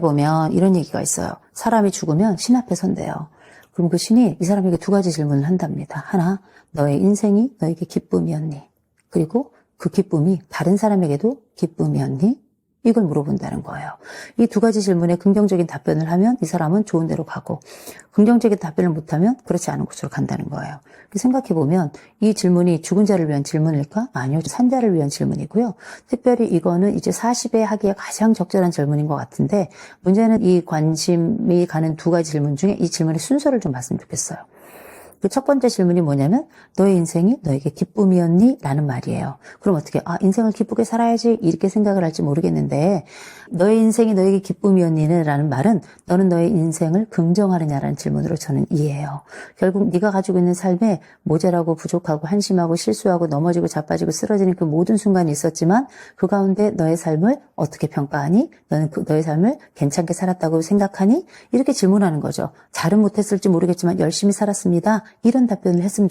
보면 이런 얘기가 있어요. 사람이 죽으면 신 앞에 선대요. 그럼 그 신이 이 사람에게 두 가지 질문을 한답니다. 하나, 너의 인생이 너에게 기쁨이었니? 그리고 그 기쁨이 다른 사람에게도 기쁨이었니? 이걸 물어본다는 거예요. 이 두 가지 질문에 긍정적인 답변을 하면 이 사람은 좋은 데로 가고, 긍정적인 답변을 못하면 그렇지 않은 곳으로 간다는 거예요. 생각해 보면 이 질문이 죽은 자를 위한 질문일까? 아니요. 산 자를 위한 질문이고요. 특별히 이거는 이제 40에 하기에 가장 적절한 질문인 것 같은데, 문제는 이 관심이 가는 두 가지 질문 중에 이 질문의 순서를 좀 봤으면 좋겠어요. 그 첫 번째 질문이 뭐냐면 너의 인생이 너에게 기쁨이었니? 라는 말이에요. 그럼 어떻게 아 인생을 기쁘게 살아야지 이렇게 생각을 할지 모르겠는데 너의 인생이 너에게 기쁨이었니? 라는 말은 너는 너의 인생을 긍정하느냐라는 질문으로 저는 이해해요. 결국 네가 가지고 있는 삶에 모자라고 부족하고 한심하고 실수하고 넘어지고 자빠지고 쓰러지는 그 모든 순간이 있었지만 그 가운데 너의 삶을 어떻게 평가하니? 너는 그 너의 삶을 괜찮게 살았다고 생각하니? 이렇게 질문하는 거죠. 잘은 못했을지 모르겠지만 열심히 살았습니다. 이런 답변을 했으면